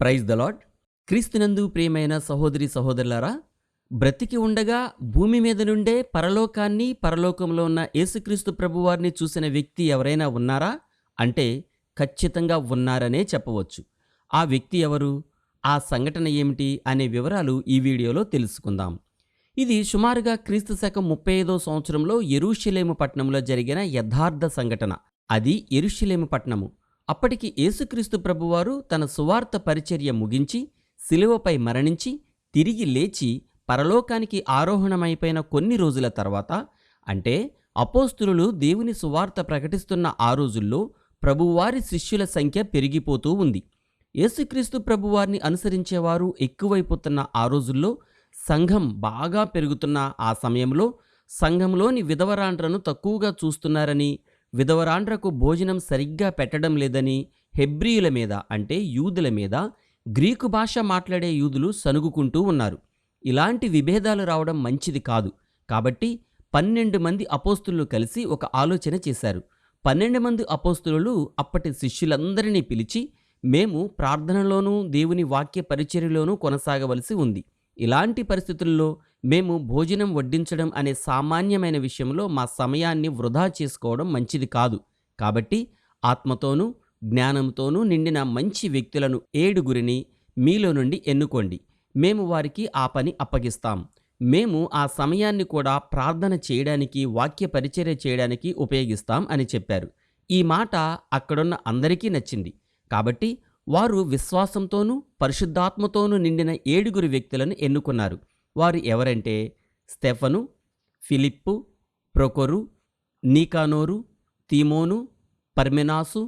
Praise the lord క్రీస్తునందు ప్రియమైన సహోదరి సహోదరులారా బ్రతికి ఉండగా భూమి మీద నుండే పరలోకాన్ని పరలోకంలో ఉన్న యేసుక్రీస్తు ప్రభువారిని చూసిన వ్యక్తి ఎవరైనా ఉన్నారా? అంటే ఖచ్చితంగా ఉన్నారనే చెప్పవచ్చు. ఆ వ్యక్తి ఎవరు? ఆ సంఘటన ఏమిటి? అనే వివరాలు ఈ వీడియోలో తెలుసుకుందాం. ఇది సుమారుగా క్రీస్తు శకం ముప్పై ఐదో సంవత్సరంలో ఎరుషలేము పట్టణంలో జరిగిన యథార్థ సంఘటన. అది ఎరుషలేము పట్టణము. అప్పటికి యేసుక్రీస్తు ప్రభువారు తన సువార్త పరిచర్య ముగించి శిలువపై మరణించి తిరిగి లేచి పరలోకానికి ఆరోహణమైపోయిన కొన్ని రోజుల తర్వాత అంటే అపోస్తులు దేవుని సువార్త ప్రకటిస్తున్న ఆ రోజుల్లో ప్రభువారి శిష్యుల సంఖ్య పెరిగిపోతూ ఉంది. యేసుక్రీస్తు ప్రభువారిని అనుసరించేవారు ఎక్కువైపోతున్న ఆ రోజుల్లో సంఘం బాగా పెరుగుతున్న ఆ సమయంలో సంఘంలోని విధవరాండ్రను తక్కువగా చూస్తున్నారని విధవరాండ్రకు భోజనం సరిగ్గా పెట్టడం లేదని హెబ్రీయుల మీద అంటే యూదుల మీద గ్రీకు భాష మాట్లాడే యూదులు సనుగుకుంటూ ఉన్నారు. ఇలాంటి విభేదాలు రావడం మంచిది కాదు. కాబట్టి పన్నెండు మంది అపోస్తులు కలిసి ఒక ఆలోచన చేశారు. పన్నెండు మంది అపోస్తులు అప్పటి శిష్యులందరినీ పిలిచి మేము ప్రార్థనలోనూ దేవుని వాక్య పరిచర్యలోనూ కొనసాగవలసి ఉంది. ఇలాంటి పరిస్థితుల్లో మేము భోజనం వడ్డించడం అనే సామాన్యమైన విషయంలో మా సమయాన్ని వృధా చేసుకోవడం మంచిది కాదు. కాబట్టి ఆత్మతోనూ జ్ఞానంతోనూ నిండిన మంచి వ్యక్తులను ఏడుగురిని మీలో నుండి ఎన్నుకోండి. మేము వారికి ఆ పని అప్పగిస్తాం. మేము ఆ సమయాన్ని కూడా ప్రార్థన చేయడానికి వాక్య పరిచర్య చేయడానికి ఉపయోగిస్తాం అని చెప్పారు. ఈ మాట అక్కడున్న అందరికీ నచ్చింది. కాబట్టి వారు విశ్వాసంతోనూ పరిశుద్ధాత్మతోనూ నిండిన ఏడుగురు వ్యక్తులను ఎన్నుకున్నారు. వారు ఎవరంటే స్టెఫను ఫిలిప్పు ప్రొకొరు నీకానోరు తీమోను పర్మెనాసు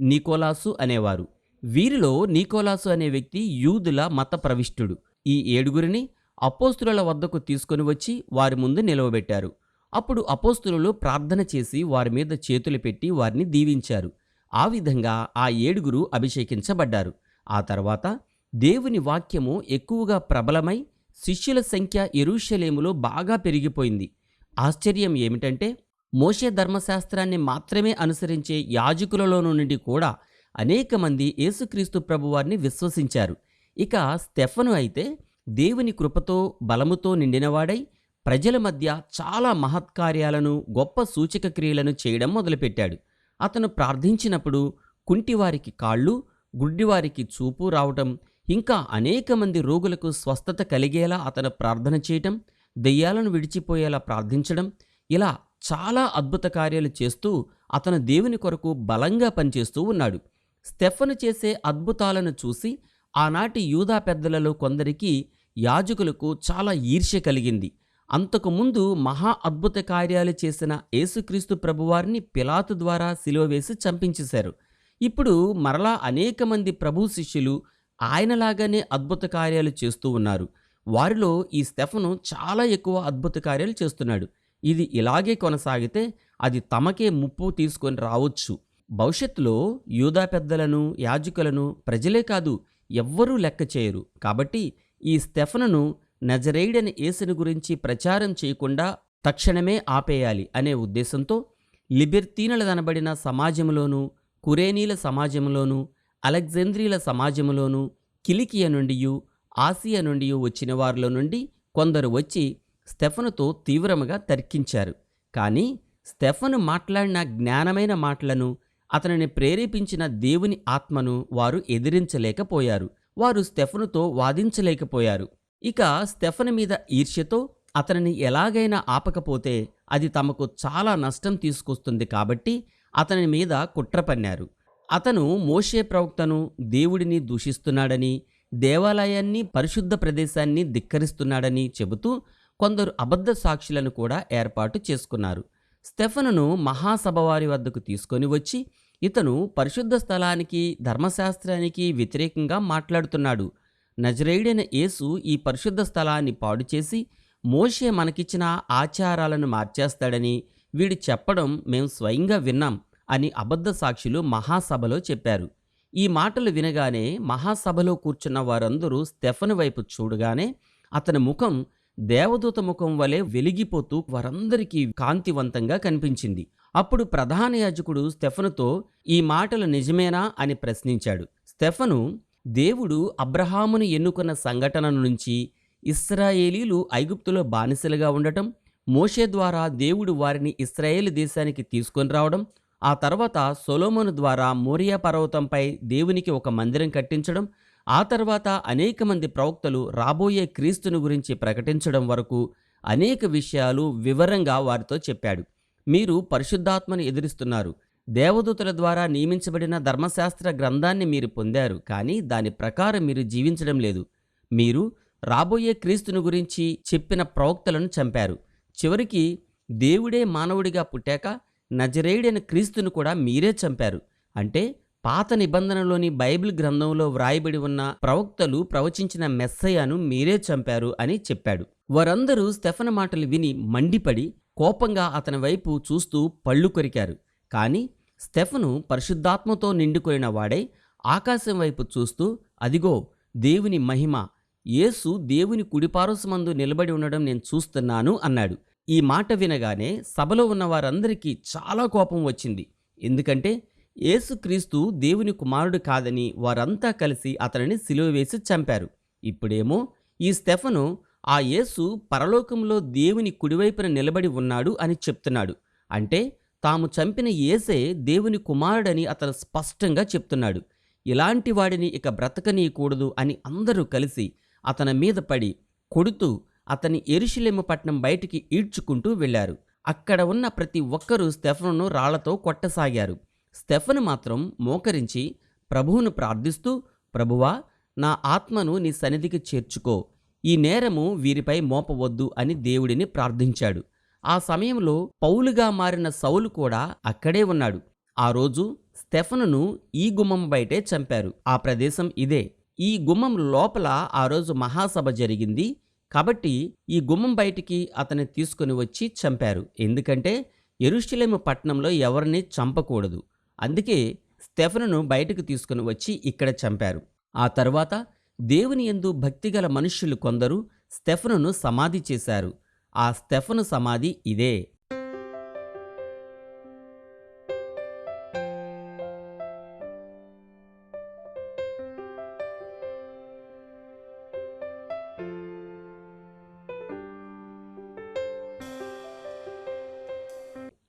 నికోలాసు అనేవారు. వీరిలో నీకోలాసు అనే వ్యక్తి యూదుల మత ప్రవిష్టుడు ఈ ఏడుగురిని అపోస్తుల వద్దకు తీసుకొని వచ్చి వారి ముందు నిలవబెట్టారు. అప్పుడు అపోస్తులు ప్రార్థన చేసి వారి మీద చేతులు పెట్టి వారిని దీవించారు. ఆ విధంగా ఆ ఏడుగురు అభిషేకించబడ్డారు. ఆ తర్వాత దేవుని వాక్యము ఎక్కువగా ప్రబలమై శిష్యుల సంఖ్య ఎరుషలేములో బాగా పెరిగిపోయింది. ఆశ్చర్యం ఏమిటంటే మోషే ధర్మశాస్త్రాన్ని మాత్రమే అనుసరించే యాజకులలో నుండి కూడా అనేక మంది యేసుక్రీస్తు ప్రభువారిని విశ్వసించారు. ఇక స్టెఫను అయితే దేవుని కృపతో బలముతో నిండినవాడై ప్రజల మధ్య చాలా మహత్కార్యాలను గొప్ప సూచక క్రియలను చేయడం మొదలుపెట్టాడు. అతను ప్రార్థించినప్పుడు కుంటివారికి కాళ్ళు గుడ్డివారికి చూపు రావటం ఇంకా అనేక మంది రోగులకు స్వస్థత కలిగేలా అతను ప్రార్థన చేయటం దెయ్యాలను విడిచిపోయేలా ప్రార్థించడం ఇలా చాలా అద్భుత కార్యాలు చేస్తూ అతను దేవుని కొరకు బలంగా పనిచేస్తూ ఉన్నాడు. స్టెఫను చేసే అద్భుతాలను చూసి ఆనాటి యూదా పెద్దలలో కొందరికి యాజకులకు చాలా ఈర్ష్య కలిగింది. అంతకుముందు మహా అద్భుత కార్యాలు చేసిన యేసుక్రీస్తు ప్రభువారిని పిలాతు ద్వారా సిలువ వేసి చంపించేశారు. ఇప్పుడు మరలా అనేక మంది ప్రభు శిష్యులు ఆయనలాగానే అద్భుత కార్యాలు చేస్తూ ఉన్నారు. వారిలో ఈ స్టెఫను చాలా ఎక్కువ అద్భుత కార్యాలు చేస్తున్నాడు. ఇది ఇలాగే కొనసాగితే అది తమకే ముప్పు తీసుకొని రావచ్చు. భవిష్యత్తులో యూదా పెద్దలను యాజకులను ప్రజలే కాదు ఎవ్వరూ లెక్క చేయరు. కాబట్టి ఈ స్టెఫనును నజరేయుడని ఏసుని గురించి ప్రచారం చేయకుండా తక్షణమే ఆపేయాలి అనే ఉద్దేశంతో లిబెర్తీనులదనబడిన సమాజంలోనూ కురేనీల సమాజంలోనూ అలెగ్జాంద్రీల సమాజంలోనూ కిలికియ నుండి ఆసియా నుండి వచ్చిన వారిలో నుండి కొందరు వచ్చి స్టెఫనుతో తీవ్రముగా తర్కించారు. కానీ స్టెఫను మాట్లాడిన జ్ఞానమైన మాటలను అతనిని ప్రేరేపించిన దేవుని ఆత్మను వారు ఎదిరించలేకపోయారు. వారు స్టెఫనుతో వాదించలేకపోయారు. ఇక స్టెఫను మీద ఈర్ష్యతో అతనిని ఎలాగైనా ఆపకపోతే అది తమకు చాలా నష్టం తీసుకొస్తుంది కాబట్టి అతని మీద కుట్ర పన్నారు అతను మోషే ప్రవక్తను దేవుడిని దూషిస్తున్నాడని దేవాలయాన్ని పరిశుద్ధ ప్రదేశాన్ని ధిక్కరిస్తున్నాడని చెబుతూ కొందరు అబద్ధ సాక్షులను కూడా ఏర్పాటు చేసుకున్నారు. స్టెఫనును మహాసభ వారి వద్దకు తీసుకొని వచ్చి ఇతను పరిశుద్ధ స్థలానికి ధర్మశాస్త్రానికి వ్యతిరేకంగా మాట్లాడుతున్నాడు. నజరేయుడైన యేసు ఈ పరిశుద్ధ స్థలాన్ని పాడు చేసి మోషే మనకిచ్చిన ఆచారాలను మార్చేస్తాడని వీడు చెప్పడం మేము స్వయంగా విన్నాం. అని అబద్ధ సాక్షులు మహాసభలో చెప్పారు. ఈ మాటలు వినగానే మహాసభలో కూర్చున్న వారందరూ స్టెఫను వైపు చూడగానే అతని ముఖం దేవదూత ముఖం వలె వెలిగిపోతూ వారందరికీ కాంతివంతంగా కనిపించింది. అప్పుడు ప్రధాన యాజకుడు స్టెఫనుతో ఈ మాటలు నిజమేనా అని ప్రశ్నించాడు. స్టెఫను దేవుడు అబ్రహామును ఎన్నుకున్న సంఘటన నుంచి ఇస్రాయేలీలు ఐగుప్తులో బానిసలుగా ఉండటం మోషే ద్వారా దేవుడు వారిని ఇస్రాయేల్ దేశానికి తీసుకొని రావడం ఆ తర్వాత సొలోమోను ద్వారా మోరియా పర్వతంపై దేవునికి ఒక మందిరం కట్టించడం ఆ తర్వాత అనేక మంది ప్రవక్తలు రాబోయే క్రీస్తుని గురించి ప్రకటించడం వరకు అనేక విషయాలు వివరంగా వారితో చెప్పాడు. మీరు పరిశుద్ధాత్మను ఎదురిస్తున్నారు. దేవదూతల ద్వారా నియమించబడిన ధర్మశాస్త్ర గ్రంథాన్ని మీరు పొందారు కానీ దాని ప్రకారం మీరు జీవించడం లేదు. మీరు రాబోయే క్రీస్తుని గురించి చెప్పిన ప్రవక్తలను చంపారు. చివరికి దేవుడే మానవుడిగా పుట్టాక నజరేయుడైన క్రీస్తును కూడా మీరే చంపారు. అంటే పాత నిబంధనలోని బైబిల్ గ్రంథంలో వ్రాయబడి ఉన్న ప్రవక్తలు ప్రవచించిన మెస్సయ్యను మీరే చంపారు అని చెప్పాడు. వారందరూ స్టెఫన మాటలు విని మండిపడి కోపంగా అతని వైపు చూస్తూ పళ్ళు కొరికారు. కానీ స్టెఫను పరిశుద్ధాత్మతో నిండుకొనిన వాడై ఆకాశం వైపు చూస్తూ అదిగో దేవుని మహిమ యేసు దేవుని కుడిపారసమందు నిలబడి ఉండడం నేను చూస్తున్నాను అన్నాడు. ఈ మాట వినగానే సభలో ఉన్న వారందరికీ చాలా కోపం వచ్చింది. ఎందుకంటే యేసుక్రీస్తు దేవుని కుమారుడు కాదని వారంతా కలిసి అతనిని సిలువ వేసి చంపారు. ఇప్పుడేమో ఈ స్టెఫను ఆ యేసు పరలోకంలో దేవుని కుడివైపున నిలబడి ఉన్నాడు అని చెప్తున్నాడు. అంటే తాము చంపిన యేసే దేవుని కుమారుడని అతను స్పష్టంగా చెప్తున్నాడు. ఇలాంటి వాడిని ఇక బ్రతకనీయకూడదు అని అందరూ కలిసి అతని మీద పడి కొడుతూ అతని ఎరుషులేము పట్నం బయటికి ఈడ్చుకుంటూ వెళ్ళారు. అక్కడ ఉన్న ప్రతి ఒక్కరూ స్టెఫనును రాళ్ళతో కొట్టసాగారు. స్టెఫను మాత్రం మోకరించి ప్రభువును ప్రార్థిస్తూ ప్రభువా నా ఆత్మను నీ సన్నిధికి చేర్చుకో. ఈ నేరము వీరిపై మోపవద్దు అని దేవుడిని ప్రార్థించాడు. ఆ సమయంలో పౌలుగా మారిన సౌలు కూడా అక్కడే ఉన్నాడు. ఆ రోజు స్టెఫనును ఈ గుమ్మం బయటే చంపారు. ఆ ప్రదేశం ఇదే. ఈ గుమ్మం లోపల ఆ రోజు మహాసభ జరిగింది. కాబట్టి ఈ గుమ్మం బయటికి అతన్ని తీసుకుని వచ్చి చంపారు. ఎందుకంటే ఎరుషులేము పట్టణంలో ఎవరిని చంపకూడదు. అందుకే స్టెఫనును బయటకు తీసుకుని వచ్చి ఇక్కడ చంపారు. ఆ తర్వాత దేవుని యందు భక్తిగల మనుష్యులు కొందరు స్టెఫనును సమాధి చేశారు. ఆ స్టెఫను సమాధి ఇదే.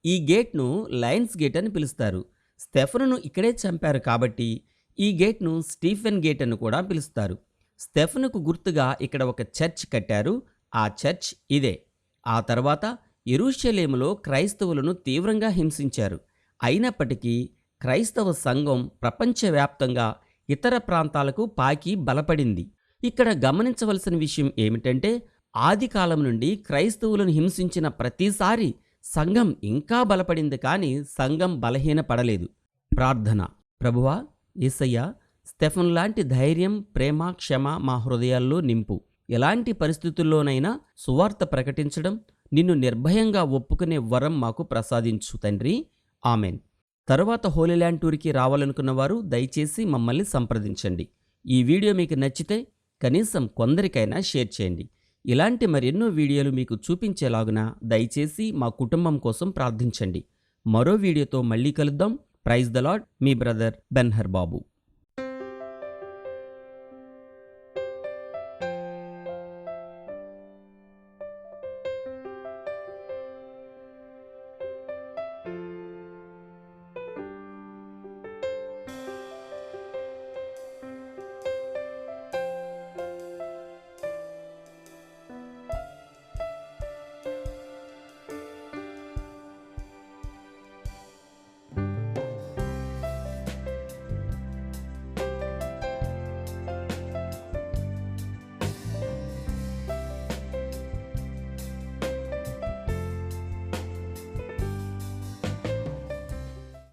ఈ గేట్ను లయన్స్ గేట్ అని పిలుస్తారు. స్టెఫనును ఇక్కడే చంపారు కాబట్టి ఈ గేట్ను స్టీఫెన్ గేట్ అని కూడా పిలుస్తారు. స్టెఫనుకు గుర్తుగా ఇక్కడ ఒక చర్చ్ కట్టారు. ఆ చర్చ్ ఇదే. ఆ తర్వాత ఎరుషలేములో క్రైస్తవులను తీవ్రంగా హింసించారు. అయినప్పటికీ క్రైస్తవ సంఘం ప్రపంచవ్యాప్తంగా ఇతర ప్రాంతాలకు పాకి బలపడింది. ఇక్కడ గమనించవలసిన విషయం ఏమిటంటే ఆది కాలం నుండి క్రైస్తవులను హింసించిన ప్రతిసారి సంఘం ఇంకా బలపడింది కానీ సంఘం బలహీనపడలేదు. ప్రార్థన. ప్రభువా ఈసయ్య స్టెఫన్ లాంటి ధైర్యం ప్రేమ క్షమ మా హృదయాల్లో నింపు. ఎలాంటి పరిస్థితుల్లోనైనా సువార్త ప్రకటించడం నిన్ను నిర్భయంగా ఒప్పుకునే వరం మాకు ప్రసాదించు తండ్రి. ఆమెన్. తరువాత హోలీల్యాండ్ టూర్కి రావాలనుకున్న వారు దయచేసి మమ్మల్ని సంప్రదించండి. ఈ వీడియో మీకు నచ్చితే కనీసం కొందరికైనా షేర్ చేయండి. ఇలాంటి మరెన్నో వీడియోలు మీకు చూపించేలాగున దయచేసి మా కుటుంబం కోసం ప్రార్థించండి. మరో వీడియోతో మళ్ళీ కలుద్దాం. ప్రైజ్ ద లాడ్ మీ బ్రదర్ బెన్హర్ బాబు